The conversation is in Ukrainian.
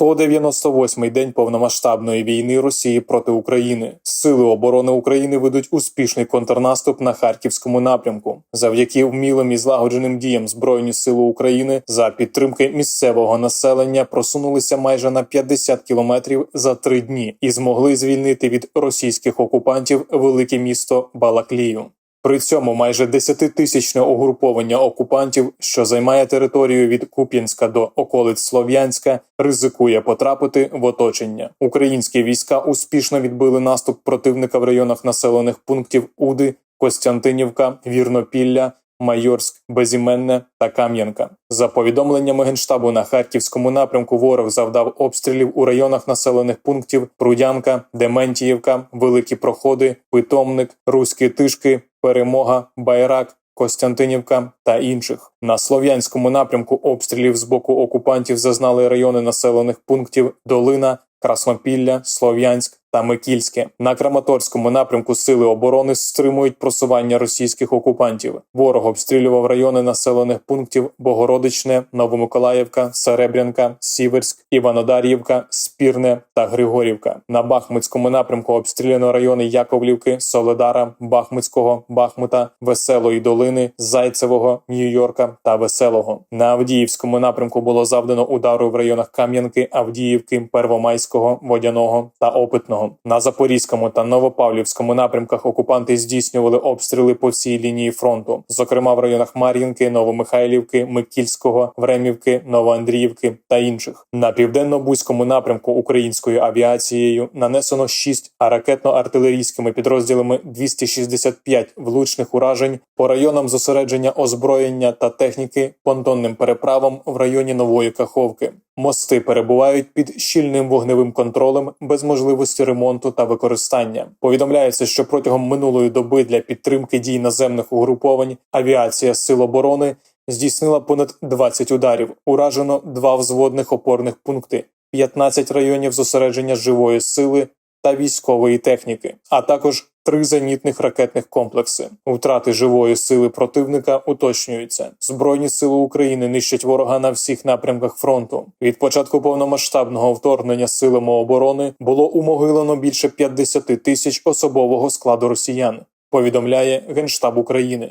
198-й день повномасштабної війни Росії проти України. Сили оборони України ведуть успішний контрнаступ на харківському напрямку. Завдяки вмілим і злагодженим діям Збройні Сили України за підтримки місцевого населення просунулися майже на 50 кілометрів за три дні і змогли звільнити від російських окупантів велике місто Балаклію. При цьому майже десятитисячне угруповання окупантів, що займає територію від Куп'янська до околиць Слов'янська, ризикує потрапити в оточення. Українські війська успішно відбили наступ противника в районах населених пунктів Уди, Костянтинівка, Вірнопілля. Майорськ, Безіменне та Кам'янка. За повідомленнями генштабу на харківському напрямку, ворог завдав обстрілів у районах населених пунктів Прудянка, Дементіївка, Великі Проходи, Питомник, Руські Тишки, Перемога, Байрак. Костянтинівка та інших на слов'янському напрямку обстрілів з боку окупантів зазнали райони населених пунктів Долина, Краснопілля, Слов'янськ та Микільське. На Краматорському напрямку сили оборони стримують просування російських окупантів. Ворог обстрілював райони населених пунктів Богородичне, Новомиколаївка, Серебрянка, Сіверськ, Іванодар'ївка, Спірне та Григорівка. На Бахмутському напрямку обстріляно райони Яковлівки, Соледара, Бахмутського, Бахмута, Веселої долини, Зайцевого, Нью-Йорка та Веселого. На Авдіївському напрямку було завдано удару в районах Кам'янки, Авдіївки, Первомайського, Водяного та Опитного. На Запорізькому та Новопавлівському напрямках окупанти здійснювали обстріли по всій лінії фронту, зокрема в районах Мар'їнки, Новомихайлівки, Микільського, Времівки, Новоандріївки та інших. На південно-бузькому напрямку українською авіацією нанесено 6, а ракетно-артилерійськими підрозділами 265 влучних уражень по районам зосередження озброєння та техніки понтонним переправам в районі Нової Каховки. Мости перебувають під щільним вогневим контролем без можливості ремонту та використання. Повідомляється, що протягом минулої доби для підтримки дій наземних угруповань авіація Сил оборони здійснила понад 20 ударів. Уражено два взводних опорних пункти, 15 районів зосередження живої сили та військової техніки, а також три зенітних ракетних комплекси. Втрати живої сили противника уточнюються. Збройні сили України нищать ворога на всіх напрямках фронту. Від початку повномасштабного вторгнення силами оборони було умогилено більше 50 тисяч особового складу росіян. Повідомляє Генштаб України.